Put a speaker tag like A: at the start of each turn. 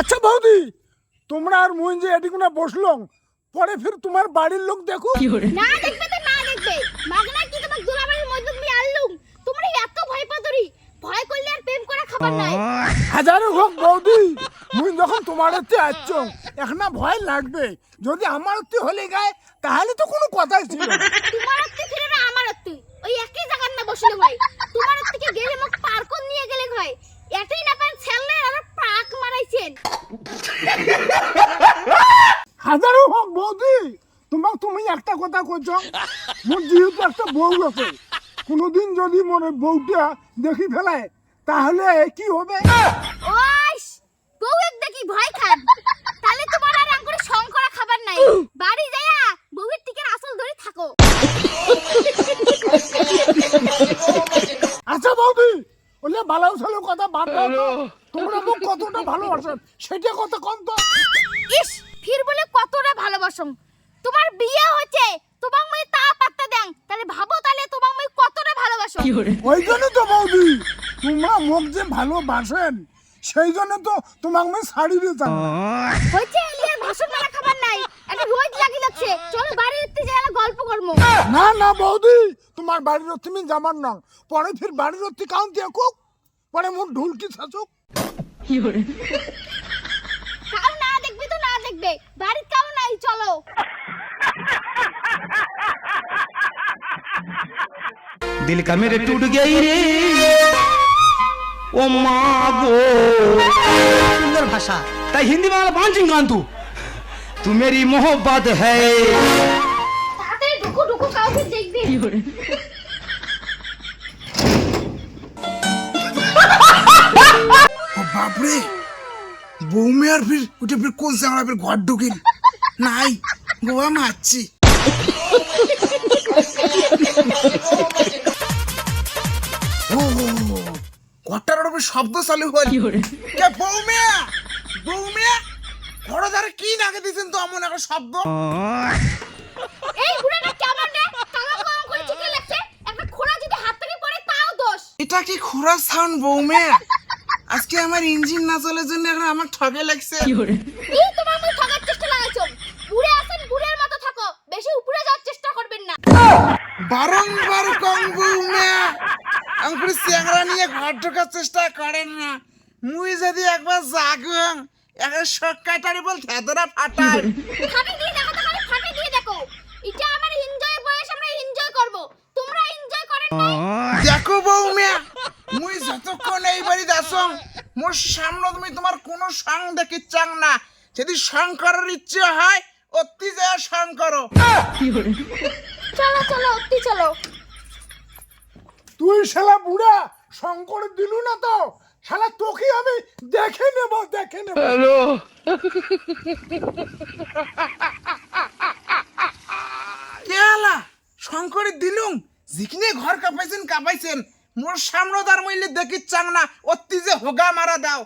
A: আচ্ছা বৌদি তোমরা আর মুই যে এটিকুনা বসলং পরে ফির তোমার বাড়ির লোক দেখো।
B: না দেখবে তো না দেখবে। মাগনা কি তোমার দুলাবাড়ির মধ্যে তুমি আনলুম? তোমরা এত ভয় পাতরি। ভয় করলে আর প্রেম করা খাবার নাই।
A: হাজারো হোক বৌদি মুই যখন তোমার হতে আসছ এখন ভয় লাগবে। যদি আমার হতে হলে গায় তাহলে তো কোনো কথাই ছিল না।
B: তোমার হতে ফিরে না আমার হতে ওই একই জায়গার না বসলে ভাই। তোমার থেকে গেলে মোক পার্ক নিয়ে গেলে ভাই। এটাই না পান ছেলে আর পাক মারাইছেন
A: হাজারো হোক বৌদি তোমাক তুমি একটা কথা কইছ। মোর যেহেতু একটা বউ আছে। কোনোদিন যদি ওই বউটা দেখি ফেলায় তাহলে কি হবে?
B: বউ এক দেখি ভয় খান তাহলে তোমার আর আঙ্গুরে শঙ্করা খাবার নাই। বাড়ি যায়া বউয়ের টিকের আসল ধরে থাকো।
A: আচ্ছা বৌদি ওলে ভালো ভালো কথা বাদ দাও তো। তোমরা মোক কতটা ভালোবাসেন সেটা কত কম তো।
B: ইস ফির বলে কতটা ভালোবাসম তোমার বিয়ে হচ্ছে তোমাক মই তা পাত্তা দেন। তাহলে ভাবো তাহলে তোমাক মই কতটা ভালোবাসো?
A: ওই জন্য তো বৌদি তোমরা মোক যে ভালোবাসেন সেই জন্য তো তোমাকে আমি শাড়ি দিতাম
B: হচ্ছে এলিয়ার ভাষণ মারা খাবার নাই। একটা রোজ লাগি লাগছে চলো বাড়িতে যাই গল্প করব।
A: না না বৌদি তোমার বাড়ির তুমি যাবার না পরে ফির বাড়ির অতি কাউন দিয়ে কুক পরে মোর ঢুলকি শাসুক
B: কাউ না দেখবে তো না দেখবে বাড়ির কাউ নাই চলো
C: दिल का मेरे टूट गई रे ও মা গো সুন্দর ভাষা তাই হিন্দি বাংলা পাঁচিং গান তু তু মেরি মোহব্বত হ্যায়
B: তাড়াতাড়ি ঢুকু ঢুকু কাউকে দেখবে
D: বাপরে। বৌমে আর ফির উঠে ফির কোন আমরা ফির ঘর ঢুকিল নাই গোয়া মারছি। ও ঘরটার ওপর শব্দ চালু হল কে বৌমে? বৌমে ঘর ধারে কি নাগে দিছেন তো এমন একটা শব্দ?
B: এই বুড়াটা কেমন রে কাকা কম করে চিকে লাগছে একটা খোড়া যদি হাত থেকে পড়ে তাও দোষ।
D: এটা কি খোরা সাউন্ড বৌমে? আজকে আমার ইঞ্জিন না চলার জন্য এখন আমার ঠগে লাগছে।
B: এই তোমার মুখ ঠকার চেষ্টা লাগাইছো। বুড়ে আছেন বুড়ের মতো থাকো। বেশি উপরে যাওয়ার চেষ্টা করবেন না।
D: বারংবার কম বৌমে আঙ্কুর চ্যাংরা নিয়ে ঘর ঢোকার চেষ্টা করেন না। মুই যদি একবার জাগং একবার শখ কাটারি বল থেদরা ফাটাই।
B: ফাটি দিয়ে দেখো তো খালি ফাটি দিয়ে দেখো। এটা আমার এনজয় বয়স আমরা এনজয় করব। তোমরা এনজয় করেন না
D: মুই যতক্ষণ এই বাড়ি আসং মোর সামনে তুমি তোমার কোনো সং দেখি চাং না। যদি সং করার ইচ্ছে হয় অতি যায় সং করো।
B: চলো চলো অতি চলো।
A: তুই শালা বুড়া শঙ্কর দিলু না তো? শালা তোকে আমি দেখে নেব দেখে নেব।
D: কেলা মোর সামনে তার মইলে দেখি চাং না অতি যে হোগা মারা দাও।